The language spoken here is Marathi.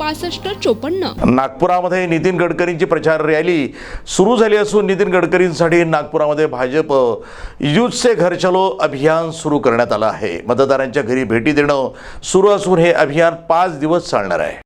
पासष्ट चोपन्न. नागपुरामध्ये नितीन गडकरींची प्रचार रॅली सुरू झाली असून नितीन गडकरींसाठी नागपुरामध्ये भाजप यूथ घर चलो अभियान सुरू करण्यात आलं आहे. मतदारांच्या घरी भेटी देणं सुरू असून हे अभियान पाच दिवस चालणार आहे.